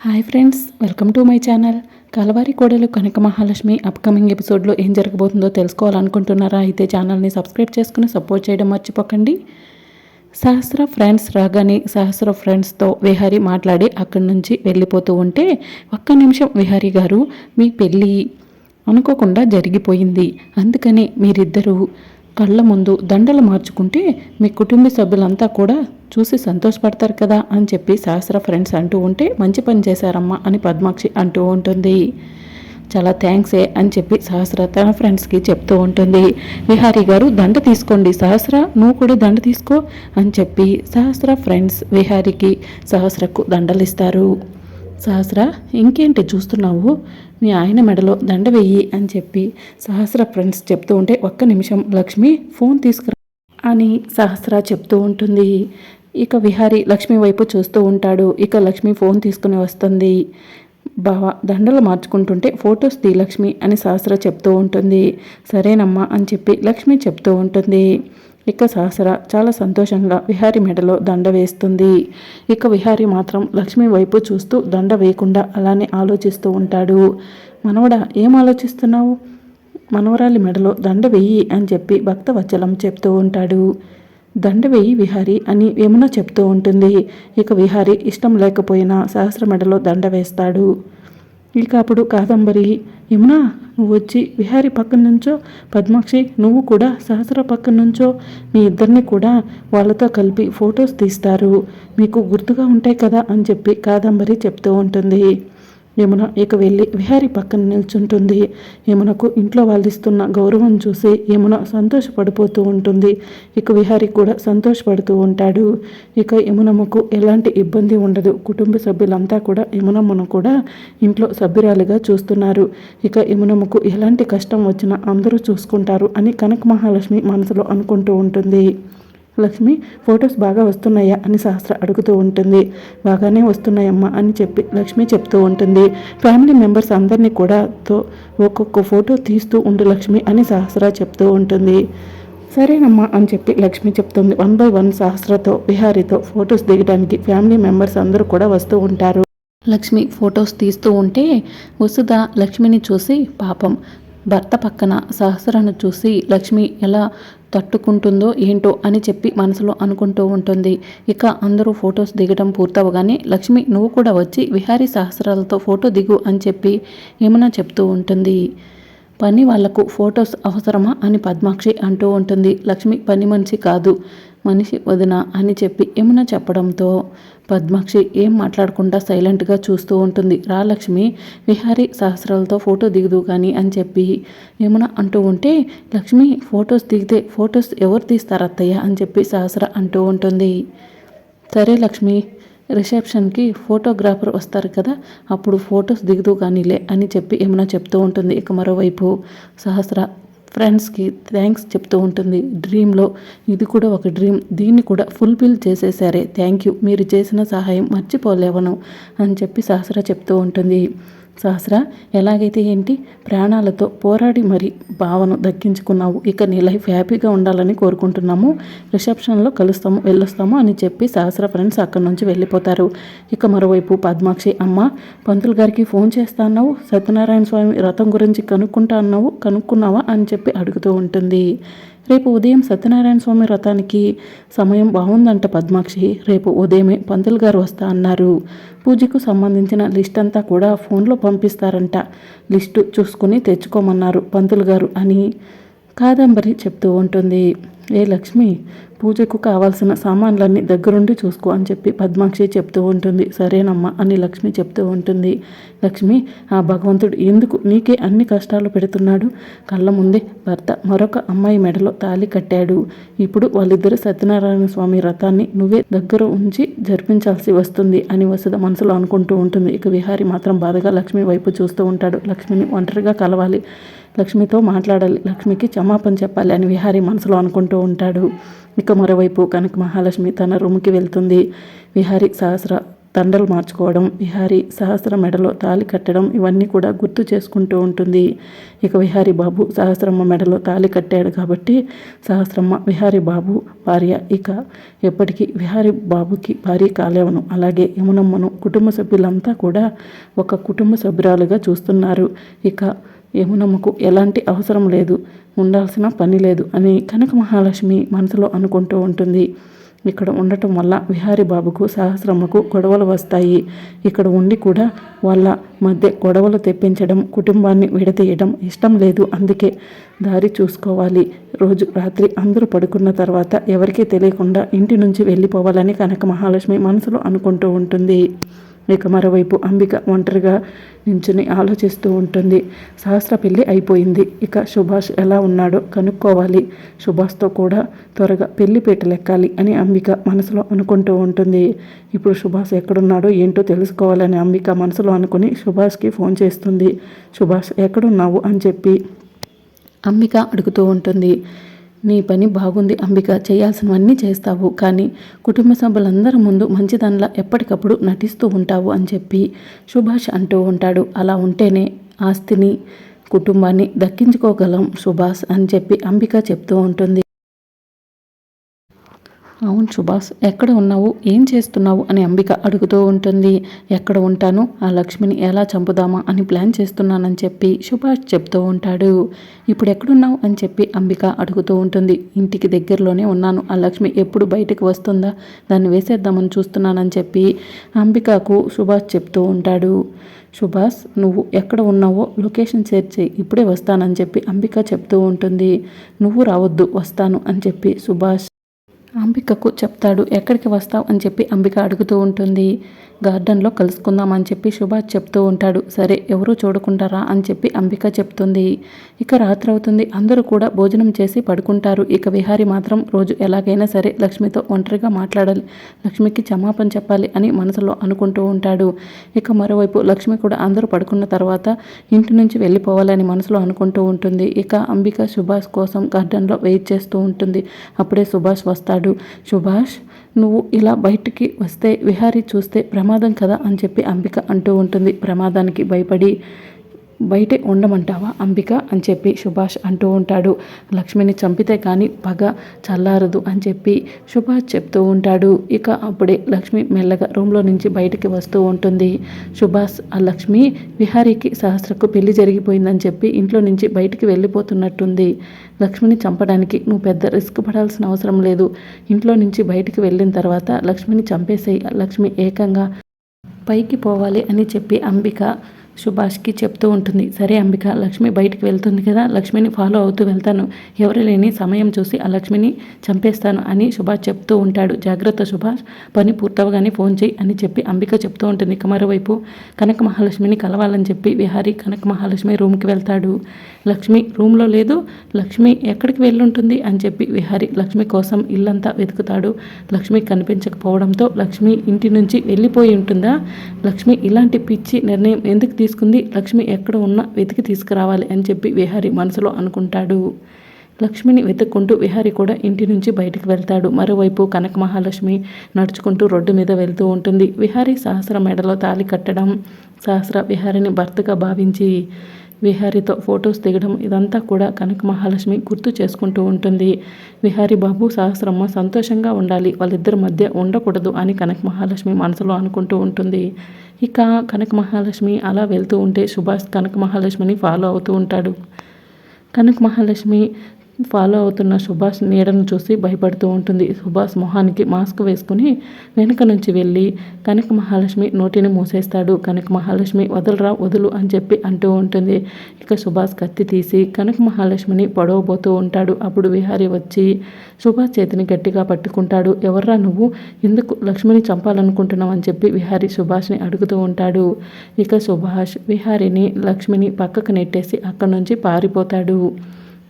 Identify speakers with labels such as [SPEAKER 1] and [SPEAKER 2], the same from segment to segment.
[SPEAKER 1] Hi friends welcome to my channel. Kalavari Kodalu Kanaka Mahalakshmi upcoming ఎపిసోడ్లో ఏం జరగబోతుందో తెలుసుకోవాలనుకుంటున్నారా? అయితే ఛానల్ని సబ్స్క్రైబ్ చేసుకుని సపోర్ట్ చేయడం మర్చిపోకండి. సహస్ర ఫ్రెండ్స్ రాగానే సహస్ర ఫ్రెండ్స్తో విహారీ మాట్లాడి అక్కడి నుంచి వెళ్ళిపోతూ ఉంటే ఒక్క నిమిషం విహారీ గారు మీ పెళ్ళి అనుకోకుండా జరిగిపోయింది. అందుకని మీరిద్దరూ కళ్ళ ముందు దండలు మార్చుకుంటే మీ కుటుంబ సభ్యులంతా కూడా చూసి సంతోషపడతారు కదా అని చెప్పి సహస్ర ఫ్రెండ్స్ అంటూ ఉంటే మంచి పని చేశారమ్మా అని పద్మాక్షి అంటూ ఉంటుంది. చాలా థ్యాంక్సే అని చెప్పి సహస్ర తన ఫ్రెండ్స్కి చెప్తూ ఉంటుంది. విహారి గారు దండ తీసుకోండి సహస్ర నువ్వు కూడా దండ తీసుకో అని చెప్పి సహస్ర ఫ్రెండ్స్ విహారికి సహస్రకు దండలిస్తారు. సహస్ర ఇంకేంటి చూస్తున్నావు? మీ ఆయన మెడలో దండ వెయ్యి అని చెప్పి సహస్ర ఫ్రెండ్స్ చెప్తూ ఉంటే ఒక్క నిమిషం లక్ష్మి ఫోన్ తీసుకురా అని సహస్ర చెప్తూ ఉంటుంది. ఇక విహారి లక్ష్మి వైపు చూస్తూ ఉంటాడు. ఇక లక్ష్మి ఫోన్ తీసుకుని వస్తుంది. బావ దండలు మార్చుకుంటుంటే ఫొటోస్ తీ లక్ష్మి అని సహస్ర చెప్తూ ఉంటుంది. సరేనమ్మా అని చెప్పి లక్ష్మి చెప్తూ ఉంటుంది. ఇక సహస్ర చాలా సంతోషంగా విహారి మెడలో దండ వేస్తుంది. ఇక విహారి మాత్రం లక్ష్మి వైపు చూస్తూ దండ వేయకుండా అలానే ఆలోచిస్తూ ఉంటాడు. మనవడా ఏం ఆలోచిస్తున్నావు? మనవరాలి మెడలో దండ వెయ్యి అని చెప్పి భక్తవచ్చలం చెప్తూ ఉంటాడు. దండ వెయ్యి విహారి అని యమున చెప్తూ ఉంటుంది. ఇక విహారి ఇష్టం లేకపోయినా సహస్ర మెడలో దండ వేస్తాడు. ఇక అప్పుడు కాదంబరి. యమునా నువ్వు వచ్చి విహారి పక్కన నుంచో పద్మాక్షి నువ్వు కూడా సహస్ర పక్కన నుంచో మీ ఇద్దరిని కూడా వాళ్ళతో కలిపి ఫొటోస్ తీస్తారు. మీకు గుర్తుగా ఉంటాయి కదా అని చెప్పి కాదంబరి చెప్తూ ఉంటుంది. యమున ఇక వెళ్ళి విహారి పక్కన నిల్చుంటుంది. యమునకు ఇంట్లో వాళ్ళు ఇస్తున్న గౌరవం చూసి యమున సంతోషపడిపోతూ ఉంటుంది. ఇక విహారీ కూడా సంతోషపడుతూ ఉంటాడు. ఇక యమునమ్మకు ఎలాంటి ఇబ్బంది ఉండదు. కుటుంబ సభ్యులంతా కూడా యమునమ్మను కూడా ఇంట్లో సభ్యురాలుగా చూస్తున్నారు. ఇక యమునమ్మకు ఎలాంటి కష్టం వచ్చినా అందరూ చూసుకుంటారు అని కనక మహాలక్ష్మి మనసులో అనుకుంటూ ఉంటుంది. లక్ష్మి ఫొటోస్ బాగా వస్తున్నాయా? అని సహస్ర అడుగుతూ ఉంటుంది. బాగానే వస్తున్నాయమ్మా అని చెప్పి లక్ష్మి చెప్తూ ఉంటుంది. ఫ్యామిలీ మెంబర్స్ అందరినీ కూడా తో ఒక్కొక్క ఫోటో తీస్తూ ఉండు లక్ష్మి అని సహస్ర చెప్తూ ఉంటుంది. సరేనమ్మా అని చెప్పి లక్ష్మి చెప్తుంది. వన్ బై వన్ సహస్రతో విహారీతో ఫొటోస్ దిగడానికి ఫ్యామిలీ మెంబర్స్ అందరూ కూడా వస్తూ ఉంటారు. లక్ష్మి ఫొటోస్ తీస్తూ ఉంటే వసుధ లక్ష్మిని చూసి పాపం భర్త పక్కన సహస్రాన్ని చూసి లక్ష్మి ఎలా తట్టుకుంటుందో ఏంటో అని చెప్పి మనసులో అనుకుంటూ ఉంటుంది. ఇక అందరూ ఫొటోస్ దిగడం పూర్తవగానే లక్ష్మి నువ్వు కూడా వచ్చి విహారీ సహస్రాలతో ఫోటో దిగు అని చెప్పి ఏమైనా చెప్తూ ఉంటుంది. పని వాళ్ళకు ఫొటోస్ అవసరమా అని పద్మాక్షి అంటూ ఉంటుంది. లక్ష్మి పని మనిషి కాదు. మనిషి వదిన అని చెప్పి యమున చెప్పడంతో పద్మాక్షి ఏం మాట్లాడకుండా సైలెంట్గా చూస్తూ ఉంటుంది. రా లక్ష్మి విహారీ సహస్రాలతో ఫోటో దిగుదు కానీ అని చెప్పి యమున అంటూ ఉంటే లక్ష్మి ఫొటోస్ దిగితే ఫొటోస్ ఎవరు తీస్తారు అత్తయ్య అని చెప్పి సహస్ర అంటూ ఉంటుంది. సరే లక్ష్మి రిసెప్షన్కి ఫోటోగ్రాఫర్ వస్తారు కదా అప్పుడు ఫొటోస్ దిగుదు కానీలే అని చెప్పి ఏమైనా చెప్తూ ఉంటుంది. ఇక మరోవైపు సహస్ర ఫ్రెండ్స్కి థ్యాంక్స్ చెప్తూ ఉంటుంది. డ్రీమ్లో ఇది కూడా ఒక డ్రీమ్. దీన్ని కూడా ఫుల్ఫిల్ చేసేసారే. Thank you. మీరు చేసిన సహాయం మర్చిపోలేవను అని చెప్పి సహస్ర చెప్తూ ఉంటుంది. సహస్ర ఎలాగైతే ఏంటి? ప్రాణాలతో పోరాడి మరి భావను దక్కించుకున్నావు. ఇక నీ లైఫ్ హ్యాపీగా ఉండాలని కోరుకుంటున్నాము. రిసెప్షన్లో కలుస్తాము వెళ్ళొస్తాము అని చెప్పి సహస్ర ఫ్రెండ్స్ అక్కడి నుంచి వెళ్ళిపోతారు. ఇక మరోవైపు పద్మాక్షి అమ్మ పంతులు గారికి ఫోన్ చేస్తా అన్నావు. సత్యనారాయణ స్వామి రథం గురించి కనుక్కుంటా అన్నావు కనుక్కున్నావా అని చెప్పి అడుగుతూ ఉంటుంది. రేపు ఉదయం సత్యనారాయణ స్వామి వ్రతానికి సమయం బాగుందంట పద్మాక్షి. రేపు ఉదయమే పంతులు గారు వస్తా అన్నారు. పూజకు సంబంధించిన లిస్ట్ అంతా కూడా ఫోన్లో పంపిస్తారంట. లిస్టు చూసుకుని తెచ్చుకోమన్నారు పంతులు గారు అని కాదంబరి చెప్తూ ఉంటుంది. ఏ లక్ష్మి పూజకు కావాల్సిన సామాన్లన్నీ దగ్గరుండి చూసుకో అని చెప్పి పద్మాక్షి చెప్తూ ఉంటుంది. సరేనమ్మా అని లక్ష్మి చెప్తూ ఉంటుంది. లక్ష్మి ఆ భగవంతుడు ఎందుకు నీకే అన్ని కష్టాలు పెడుతున్నాడు? కళ్ళ ముందే భర్త మరొక అమ్మాయి మెడలో తాలి కట్టాడు. ఇప్పుడు వాళ్ళిద్దరు సత్యనారాయణ స్వామి రథాన్ని నువ్వే దగ్గర ఉంచి జరిపించాల్సి వస్తుంది అని వసుద మనసులో అనుకుంటూ ఉంటుంది. ఇక విహారి మాత్రం బాధగా లక్ష్మి వైపు చూస్తూ ఉంటాడు. లక్ష్మిని ఒంటరిగా కలవాలి. లక్ష్మితో మాట్లాడాలి. లక్ష్మికి క్షమాపణ చెప్పాలి అని విహారీ మనసులో అనుకుంటూ ఉంటాడు. ఇక మరోవైపు కనక మహాలక్ష్మి తన రూమ్కి వెళ్తుంది. విహారీ సహస్ర దండలు మార్చుకోవడం విహారీ సహస్ర మెడలో తాలి కట్టడం ఇవన్నీ కూడా గుర్తు చేసుకుంటూ ఉంటుంది. ఇక విహారీ బాబు సహస్రమ్మ మెడలో తాలి కట్టాడు కాబట్టి సహస్రమ్మ విహారీ బాబు భార్య ఇక ఎప్పటికీ విహారీ బాబుకి భార్య కాలేవను. అలాగే యమునమ్మను కుటుంబ సభ్యులంతా కూడా ఒక కుటుంబ సభ్యురాలుగా చూస్తున్నారు. ఇక యమునమ్మకు ఎలాంటి అవసరం లేదు ఉండాల్సిన పని లేదు అని కనక మహాలక్ష్మి మనసులో అనుకుంటూ ఉంటుంది. ఇక్కడ ఉండటం వల్ల విహారీ బాబుకు సహస్రమ్మకు గొడవలు వస్తాయి. ఇక్కడ ఉండి కూడా వాళ్ళ మధ్య గొడవలు తెప్పించడం కుటుంబాన్ని విడతీయడం ఇష్టం లేదు. అందుకే దారి చూసుకోవాలి. రోజు రాత్రి అందరూ పడుకున్న తర్వాత ఎవరికీ తెలియకుండా ఇంటి నుంచి వెళ్ళిపోవాలని కనక మహాలక్ష్మి మనసులో అనుకుంటూ ఉంటుంది. ఇక మరోవైపు అంబిక ఒంటరిగా నించుని ఆలోచిస్తూ ఉంటుంది. సహస్ర పెళ్ళి అయిపోయింది. ఇక సుభాష్ ఎలా ఉన్నాడో కనుక్కోవాలి. సుభాష్తో కూడా త్వరగా పెళ్ళి పెట్టలెక్కాలి అని అంబిక మనసులో అనుకుంటూ ఉంటుంది. ఇప్పుడు సుభాష్ ఎక్కడున్నాడో ఏంటో తెలుసుకోవాలని అంబిక మనసులో అనుకుని సుభాష్కి ఫోన్ చేస్తుంది. సుభాష్ ఎక్కడున్నావు? అని చెప్పి అంబిక అడుగుతూ ఉంటుంది. నీ పని బాగుంది అంబిక. చేయాల్సినవన్నీ చేస్తావు. కానీ కుటుంబ సభ్యులందరి ముందు మంచిదనలా ఎప్పటికప్పుడు నటిస్తూ ఉంటావు అని చెప్పి సుభాష్ అంటూ ఉంటాడు. అలా ఉంటేనే ఆస్తిని కుటుంబాన్ని దక్కించుకోగలం సుభాష్ అని చెప్పి అంబిక చెప్తూ ఉంటుంది. అవును సుభాష్ ఎక్కడ ఉన్నావు? ఏం చేస్తున్నావు? అని అంబిక అడుగుతూ ఉంటుంది. ఎక్కడ ఉంటాను? ఆ లక్ష్మిని ఎలా చంపుదామా? అని ప్లాన్ చేస్తున్నానని చెప్పి సుభాష్ చెప్తూ ఉంటాడు. ఇప్పుడు ఎక్కడున్నావు? అని చెప్పి అంబిక అడుగుతూ ఉంటుంది. ఇంటికి దగ్గరలోనే ఉన్నాను. ఆ లక్ష్మి ఎప్పుడు బయటకు వస్తుందా? దాన్ని వేసేద్దామని చూస్తున్నానని చెప్పి అంబికకు సుభాష్ చెప్తూ ఉంటాడు. సుభాష్ నువ్వు ఎక్కడ ఉన్నావో లొకేషన్ షేర్ చేయి. ఇప్పుడే వస్తానని చెప్పి అంబిక చెప్తూ ఉంటుంది. నువ్వు రావద్దు వస్తాను అని చెప్పి సుభాష్ అంబికకు చెప్తాడు ఎక్కడికి వస్తావు? అని చెప్పి అంబిక అడుగుతూ ఉంటుంది. గార్డెన్లో కలుసుకుందాం అని చెప్పి సుభాష్ చెప్తూ ఉంటాడు. సరే ఎవరూ చూడకుంటారా అని చెప్పి అంబిక చెప్తుంది. ఇక రాత్రి అవుతుంది. అందరూ కూడా భోజనం చేసి పడుకుంటారు. ఇక విహారి మాత్రం రోజు ఎలాగైనా సరే లక్ష్మితో ఒంటరిగా మాట్లాడాలి. లక్ష్మికి క్షమాపణ చెప్పాలి అని మనసులో అనుకుంటూ ఉంటాడు. ఇక మరోవైపు లక్ష్మి కూడా అందరూ పడుకున్న తర్వాత ఇంటి నుంచి వెళ్ళిపోవాలని మనసులో అనుకుంటూ ఉంటుంది. ఇక అంబిక సుభాష్ కోసం గార్డెన్లో వెయిట్ చేస్తూ ఉంటుంది. అప్పుడే సుభాష్ వస్తాడు. సుభాష్ నువ్వు ఇలా బయటికి వస్తే విహారీ చూస్తే ప్రమాదం కదా అని చెప్పి అంబిక అంటూ ఉంటుంది. ప్రమాదానికి భయపడి బయటే ఉండమంటావా అంబిక? అని చెప్పి సుభాష్ అంటూ ఉంటాడు. లక్ష్మిని చంపితే కానీ పగ చల్లారదు అని చెప్పి సుభాష్ చెప్తూ ఉంటాడు. ఇక అప్పుడే లక్ష్మి మెల్లగా రూమ్లో నుంచి బయటికి వస్తూ ఉంటుంది. సుభాష్ ఆ లక్ష్మి విహారీకి సహస్రకు పెళ్ళి జరిగిపోయిందని చెప్పి ఇంట్లో నుంచి బయటికి వెళ్ళిపోతున్నట్టుంది. లక్ష్మిని చంపడానికి నువ్వు పెద్ద రిస్క్ పడాల్సిన అవసరం లేదు. ఇంట్లో నుంచి బయటికి వెళ్ళిన తర్వాత లక్ష్మిని చంపేసేయి. లక్ష్మి ఏకంగా పైకి పోవాలి అని చెప్పి అంబిక సుభాష్కి చెప్తూ ఉంటుంది సరే అంబిక లక్ష్మి బయటికి వెళ్తుంది కదా లక్ష్మిని ఫాలో అవుతూ వెళ్తాను. ఎవరు లేని సమయం చూసి ఆ లక్ష్మిని చంపేస్తాను అని సుభాష్ చెప్తూ ఉంటాడు. జాగ్రత్త సుభాష్ పని పూర్తవగానే ఫోన్ చేయి అని చెప్పి అంబిక చెప్తూ ఉంటుంది. ఇక మరోవైపు కనక మహాలక్ష్మిని కలవాలని చెప్పి విహారి కనక మహాలక్ష్మి రూమ్కి వెళ్తాడు. లక్ష్మి రూమ్లో లేదు. లక్ష్మి ఎక్కడికి వెళ్ళుంటుంది? అని చెప్పి విహారి లక్ష్మి కోసం ఇల్లంతా వెతుకుతాడు. లక్ష్మి కనిపించకపోవడంతో లక్ష్మి ఇంటి నుంచి వెళ్ళిపోయి ఉంటుందా? లక్ష్మి ఇలాంటి పిచ్చి నిర్ణయం ఎందుకు తీసుకుంది. లక్ష్మి ఎక్కడ ఉన్నా వెతికి తీసుకురావాలి అని చెప్పి విహారి మనసులో అనుకుంటాడు. లక్ష్మిని వెతుక్కుంటూ విహారి కూడా ఇంటి నుంచి బయటికి వెళ్తాడు. మరోవైపు కనక మహాలక్ష్మి నడుచుకుంటూ రోడ్డు మీద వెళ్తూ ఉంటుంది. విహారి సహస్ర మెడలో తాలి కట్టడం సహస్ర విహారిని భర్తగా భావించి విహారితో ఫొటోస్ దిగడం ఇదంతా కూడా కనక మహాలక్ష్మి గుర్తు చేసుకుంటూ ఉంటుంది. విహారి బాబు సహస్రమ్మ సంతోషంగా ఉండాలి. వాళ్ళిద్దరి మధ్య ఉండకూడదు అని కనక మహాలక్ష్మి మనసులో అనుకుంటూ ఉంటుంది. ఇక కనక మహాలక్ష్మి అలా వెళ్తూ ఉంటే సుభాష్ కనక మహాలక్ష్మిని ఫాలో అవుతూ ఉంటాడు. కనక మహాలక్ష్మి ఫాలో అవుతున్న సుభాష్ నీడను చూసి భయపడుతూ ఉంటుంది. సుభాష్ మొహానికి మాస్క్ వేసుకుని వెనుక నుంచి వెళ్ళి కనక మహాలక్ష్మి నోటిని మూసేస్తాడు. కనక మహాలక్ష్మి వదలరా వదులు అని చెప్పి అంటూ ఉంటుంది. ఇక సుభాష్ కత్తి తీసి కనక మహాలక్ష్మిని పొడవబోతూ ఉంటాడు. అప్పుడు విహారీ వచ్చి సుభాష్ చేతిని గట్టిగా పట్టుకుంటాడు. ఎవర్రా నువ్వు? ఎందుకు లక్ష్మిని చంపాలనుకుంటున్నావు? అని చెప్పి విహారీ సుభాష్ని అడుగుతూ ఉంటాడు. ఇక సుభాష్ విహారిని లక్ష్మిని పక్కకు నెట్టేసి అక్కడి నుంచి పారిపోతాడు.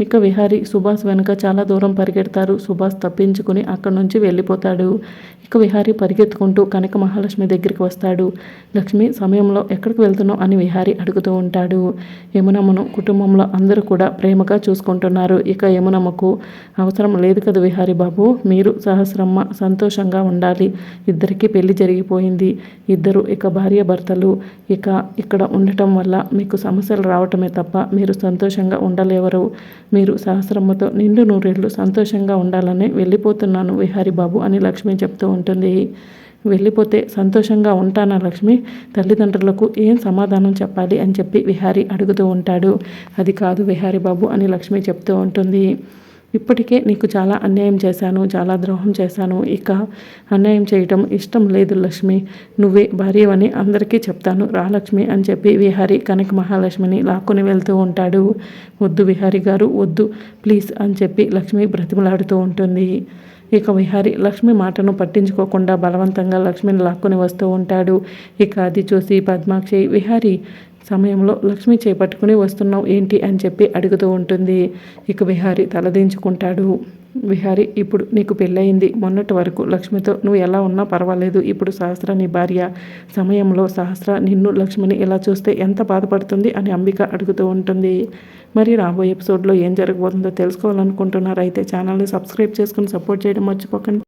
[SPEAKER 1] ఇక విహారి సుభాష్ వెనుక చాలా దూరం పరిగెడతారు. సుభాష్ తప్పించుకుని అక్కడి నుంచి వెళ్ళిపోతాడు. ఇక విహారి పరిగెత్తుకుంటూ కనక మహాలక్ష్మి దగ్గరికి వస్తాడు. లక్ష్మి సమయంలో ఎక్కడికి వెళ్తున్నావు అని విహారి అడుగుతూ ఉంటాడు. యమునమ్మను కుటుంబంలో అందరూ కూడా ప్రేమగా చూసుకుంటున్నారు. ఇక యమునమ్మకు అవసరం లేదు కదా విహారి బాబు? మీరు సహస్రమ్మ సంతోషంగా ఉండాలి. ఇద్దరికీ పెళ్ళి జరిగిపోయింది. ఇద్దరు ఇక భార్య భర్తలు ఇక ఇక్కడ ఉండటం వల్ల మీకు సమస్యలు రావటమే తప్ప మీరు సంతోషంగా ఉండలేవరు. మీరు సహస్రమ్మతో నిండు నూరేళ్ళు సంతోషంగా ఉండాలని వెళ్ళిపోతున్నాను విహారి బాబు అని లక్ష్మి చెప్తూ ఉంటుంది. వెళ్ళిపోతే సంతోషంగా ఉంటానా లక్ష్మి? తల్లిదండ్రులకు ఏం సమాధానం చెప్పాలి అని చెప్పి విహారి అడుగుతూ ఉంటాడు. అది కాదు విహారి బాబు అని లక్ష్మి చెప్తూ ఉంటుంది. ఇప్పటికే నీకు చాలా అన్యాయం చేశాను చాలా ద్రోహం చేశాను. ఇక అన్యాయం చేయటం ఇష్టం లేదు లక్ష్మి. నువ్వే భార్యవని అందరికీ చెప్తాను. రా లక్ష్మి అని చెప్పి విహారి కనక మహాలక్ష్మిని లాక్కుని వెళ్తూ ఉంటాడు. వద్దు విహారి గారు వద్దు ప్లీజ్ అని చెప్పి లక్ష్మి బ్రతిమలాడుతూ ఉంటుంది. ఇక విహారి లక్ష్మి మాటను పట్టించుకోకుండా బలవంతంగా లక్ష్మిని లాక్కుని వస్తూ ఉంటాడు. ఇక అది చూసి పద్మాక్షి విహారి సమయంలో లక్ష్మి చేపట్టుకుని వస్తున్నావు ఏంటి అని చెప్పి అడుగుతూ ఉంటుంది. ఇక విహారి తలదించుకుంటాడు విహారి ఇప్పుడు నీకు పెళ్ళయింది. మొన్నటి వరకు లక్ష్మితో నువ్వు ఎలా ఉన్నా పర్వాలేదు. ఇప్పుడు సహస్ర నీ భార్య సమయంలో సహస్ర నిన్ను లక్ష్మిని ఇలా చూస్తే ఎంత బాధపడుతుంది అని అంబిక అడుగుతూ ఉంటుంది. మరి రాబోయే ఎపిసోడ్లో ఏం జరగబోతుందో తెలుసుకోవాలనుకుంటున్నారు? అయితే ఛానల్ని సబ్స్క్రైబ్ చేసుకుని సపోర్ట్ చేయడం మర్చిపోకండి.